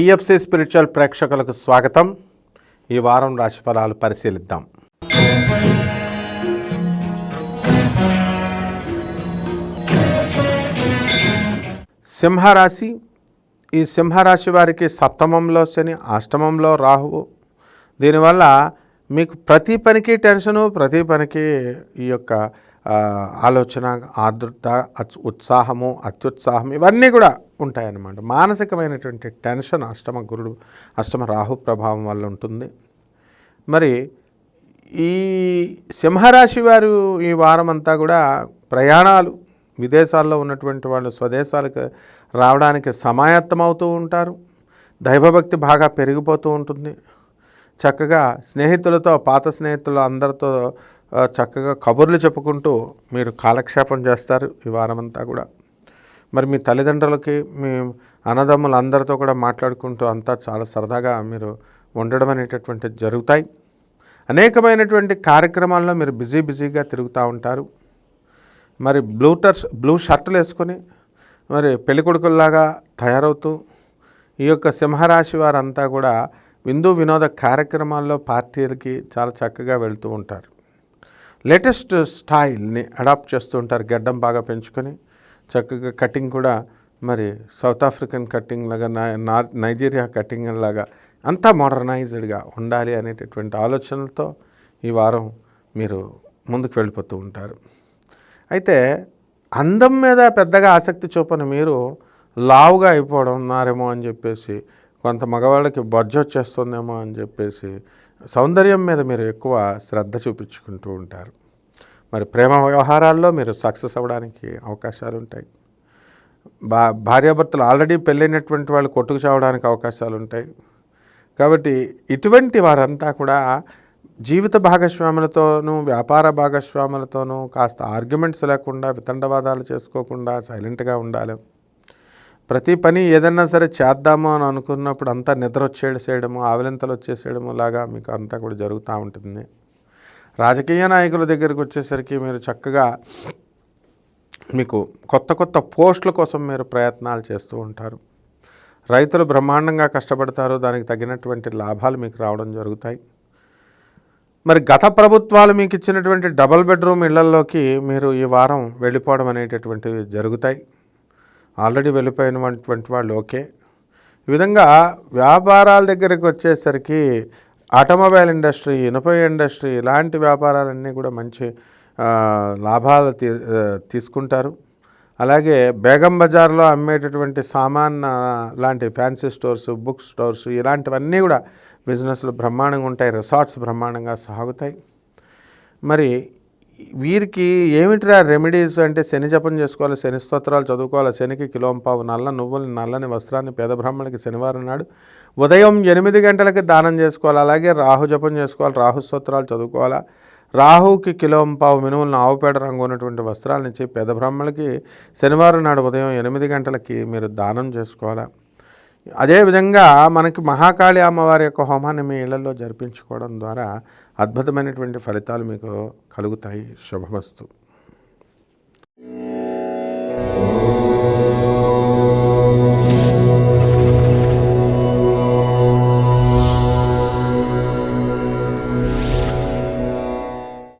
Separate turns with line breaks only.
TFC spiritual ప్రేక్షకులకు స్వాగతం. ఈ వారం రాశిఫలాలు పరిశీలిద్దాం. సింహరాశి. ఈ సింహరాశి వారికి సప్తమంలో శని అష్టమంలో రాహువు. దీనివల్ల మీకు ప్రతి పనికి టెన్షను ప్రతి పనికి ఈ యొక్క ఆలోచన ఆర్ద్రత ఉత్సాహము అత్యుత్సాహం ఇవన్నీ కూడా ఉంటాయన్నమాట. మానసికమైనటువంటి టెన్షన్ అష్టమ గురుడు అష్టమ రాహు ప్రభావం వల్ల ఉంటుంది. మరి ఈ సింహరాశి వారు ఈ వారం అంతా కూడా ప్రయాణాలు విదేశాల్లో ఉన్నటువంటి వాళ్ళు స్వదేశాలకు రావడానికి సమాయత్తమవుతూ ఉంటారు. దైవభక్తి బాగా పెరిగిపోతూ ఉంటుంది. చక్కగా స్నేహితులతో పాత స్నేహితులు అందరితో చక్కగా కబుర్లు చెప్పుకుంటూ మీరు కాలక్షేపం చేస్తారు ఈ వారమంతా కూడా. మరి మీ తల్లిదండ్రులకి మీ అన్నదమ్ములు అందరితో కూడా మాట్లాడుకుంటూ అంతా చాలా సరదాగా మీరు ఉండడం అనేటటువంటిది జరుగుతాయి. అనేకమైనటువంటి కార్యక్రమాల్లో మీరు బిజీ బిజీగా తిరుగుతూ ఉంటారు. మరి బ్లూ టర్స్ బ్లూ షర్ట్లు వేసుకొని మరి పెళ్ళికొడుకుల్లాగా తయారవుతూ ఈ యొక్క సింహరాశి వారంతా కూడా విందు వినోద కార్యక్రమాల్లో పార్టీలకి చాలా చక్కగా వెళ్తూ ఉంటారు. లేటెస్ట్ స్టైల్ని అడాప్ట్ చేస్తూ ఉంటారు. గడ్డం బాగా పెంచుకొని చక్కగా కటింగ్ కూడా మరి సౌత్ ఆఫ్రికన్ కటింగ్ లాగా నైజీరియా కటింగ్ లాగా అంతా మోడర్నైజ్డ్గా ఉండాలి అనేటటువంటి ఆలోచనలతో ఈ వారం మీరు ముందుకు వెళ్ళిపోతూ ఉంటారు. అయితే అందం మీద పెద్దగా ఆసక్తి చూపని మీరు లావుగా అయిపోవడం ఉన్నారేమో అని చెప్పేసి కొంత మగవాళ్ళకి బొజ్జ వచ్చేస్తుందేమో అని చెప్పేసి సౌందర్యం మీద మీరు ఎక్కువ శ్రద్ధ చూపించుకుంటూ ఉంటారు. మరి ప్రేమ వ్యవహారాల్లో మీరు సక్సెస్ అవ్వడానికి అవకాశాలు ఉంటాయి. బా భార్యాభర్తలు ఆల్రెడీ పెళ్ళైనటువంటి వాళ్ళు కొట్టుకు చావడానికి అవకాశాలు ఉంటాయి. కాబట్టి ఇటువంటి వారంతా కూడా జీవిత భాగస్వాములతోనూ వ్యాపార భాగస్వాములతోనూ కాస్త ఆర్గ్యుమెంట్స్ లేకుండా వితండవాదాలు చేసుకోకుండా సైలెంట్గా ఉండాలి. ప్రతి పని ఏదన్నా సరే చేద్దాము అని అనుకున్నప్పుడు అంతా నిద్ర వచ్చేసేయడము ఆవలింతలు వచ్చేసేయడము లాగా మీకు అంతా కూడా జరుగుతూ ఉంటుంది. రాజకీయ నాయకుల దగ్గరికి వచ్చేసరికి మీరు చక్కగా మీకు కొత్త కొత్త పోస్టుల కోసం మీరు ప్రయత్నాలు చేస్తూ ఉంటారు. రైతులు బ్రహ్మాండంగా కష్టపడతారు దానికి తగినటువంటి లాభాలు మీకు రావడం జరుగుతాయి. మరి గత ప్రభుత్వాలు మీకు ఇచ్చినటువంటి డబల్ బెడ్రూమ్ ఇళ్ళలోకి మీరు ఈ వారం వెళ్ళిపోవడం అనేటటువంటివి జరుగుతాయి. ఆల్రెడీ వెళ్ళిపోయినటువంటి వాళ్ళు ఓకే. ఈ విధంగా వ్యాపారాల దగ్గరికి వచ్చేసరికి ఆటోమొబైల్ ఇండస్ట్రీ ఇనుప ఇండస్ట్రీ ఇలాంటి వ్యాపారాలన్నీ కూడా మంచి లాభాలు తీ తీసుకుంటారు. అలాగే బేగం బజార్లో అమ్మేటటువంటి సామాన్ లాంటి ఫ్యాన్సీ స్టోర్స్ బుక్ స్టోర్స్ ఇలాంటివన్నీ కూడా బిజినెస్లు బ్రహ్మాండంగా ఉంటాయి రిసార్ట్స్ బ్రహ్మాండంగా సాగుతాయి. మరి వీరికి ఏమిట్రా రెమెడీస్ అంటే శని జపం చేసుకోవాలి శని స్తోత్రాలు చదువుకోవాలి శనికి కిలోంపావు నల్ల నువ్వులు నల్లని వస్త్రాన్ని పేద బ్రాహ్మణులకి శనివారం నాడు ఉదయం ఎనిమిది గంటలకి దానం చేసుకోవాలి అలాగే రాహు జపం చేసుకోవాలి రాహు స్తోత్రాలు చదువుకోవాలా? రాహుకి కిలోంపావు మినుములను ఆవుపేడ రంగు ఉన్నటువంటి వస్త్రాలను ఇచ్చి పేద బ్రాహ్మణులకి శనివారం నాడు ఉదయం ఎనిమిది గంటలకి మీరు దానం చేసుకోవాలా? అదేవిధంగా మనకి మహాకాళి అమ్మవారి యొక్క హోమాన్ని మీ ఇళ్ళలో జరిపించుకోవడం ద్వారా అద్భుతమైనటువంటి ఫలితాలు మీకు కలుగుతాయి. శుభమస్తు.